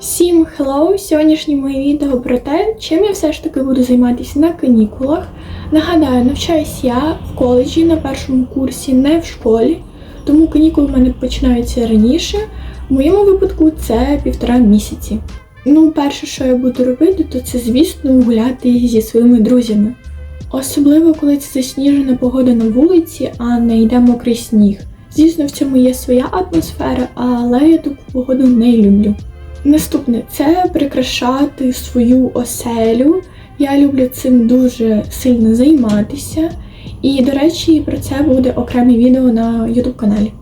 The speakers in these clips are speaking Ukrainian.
Всім хеллоу! Сьогоднішнє моє відео про те, чим я все ж таки буду займатися на канікулах. Нагадаю, навчаюсь я в коледжі на першому курсі, не в школі, тому канікули в мене починаються раніше. В моєму випадку це півтора місяці. Ну, перше, що я буду робити, то це, звісно, гуляти зі своїми друзями. Особливо, коли це засніжена погода на вулиці, а не йде мокрий сніг. Звісно, в цьому є своя атмосфера, але я таку погоду не люблю. Наступне це прикрашати свою оселю. Я люблю цим дуже сильно займатися. І, до речі, про це буде окреме відео на YouTube каналі.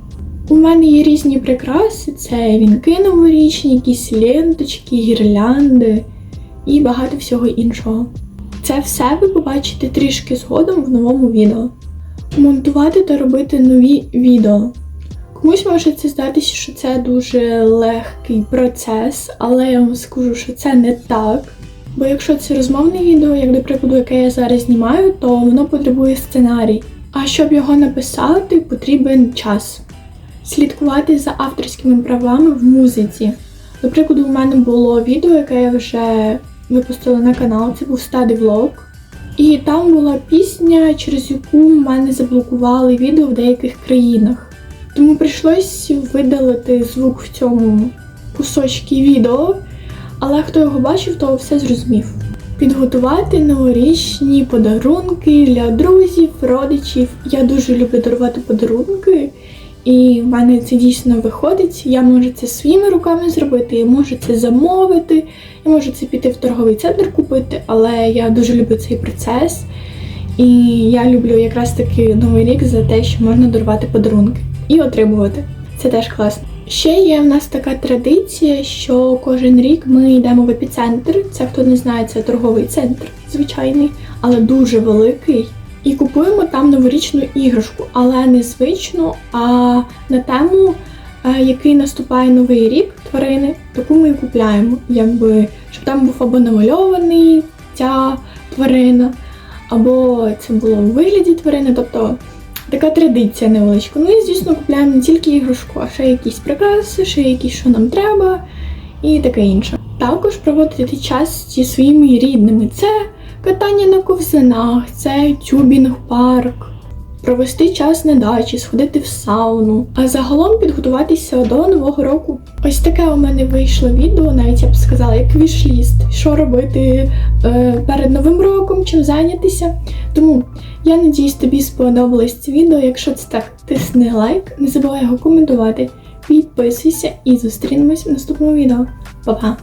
У мене є різні прикраси: це вінки новорічні, якісь ленточки, гірлянди і багато всього іншого. Це все ви побачите трішки згодом в новому відео. Монтувати та робити нові відео. Комусь може це здатися, що це дуже легкий процес, але я вам скажу, що це не так. Бо якщо це розмовне відео, як до прикладу, яке я зараз знімаю, то воно потребує сценарій. А щоб його написати, потрібен час. Слідкувати за авторськими правами в музиці. До прикладу, у мене було відео, яке я вже випустила на канал, це був стади влог. І там була пісня, через яку в мене заблокували відео в деяких країнах. Тому прийшлось видалити звук в цьому кусочці відео, але хто його бачив, то все зрозумів. Підготувати новорічні подарунки для друзів, родичів. Я дуже люблю дарувати подарунки, і в мене це дійсно виходить. Я можу це своїми руками зробити, я можу це замовити, я можу це піти в торговий центр купити, але я дуже люблю цей процес. І я люблю якраз таки новий рік за те, що можна дарувати подарунки і отримувати. Це теж класно. Ще є в нас така традиція, що кожен рік ми йдемо в епіцентр. Це хто не знає, це торговий центр звичайний, але дуже великий. І купуємо там новорічну іграшку, але не звичну, а на тему, е, який наступає новий рік тварини, таку ми і купляємо, якби щоб там був або намальований ця тварина, або це було у вигляді тварини, тобто така традиція невеличка. Ну і звісно, купляємо не тільки іграшку, а ще якісь прикраси, ще якісь, що нам треба, і таке інше. Також проводити час зі своїми рідними. Це катання на ковзанах, це тюбінг парк, провести час на дачі, сходити в сауну, а загалом підготуватися до нового року. Ось таке у мене вийшло відео, навіть я б сказала, як вішліст, що робити е, перед новим роком, чим зайнятися. Тому я надіюсь, тобі сподобалось це відео. Якщо це так, тисни лайк, не забувай його коментувати, підписуйся і зустрінемось в наступному відео. Па-па!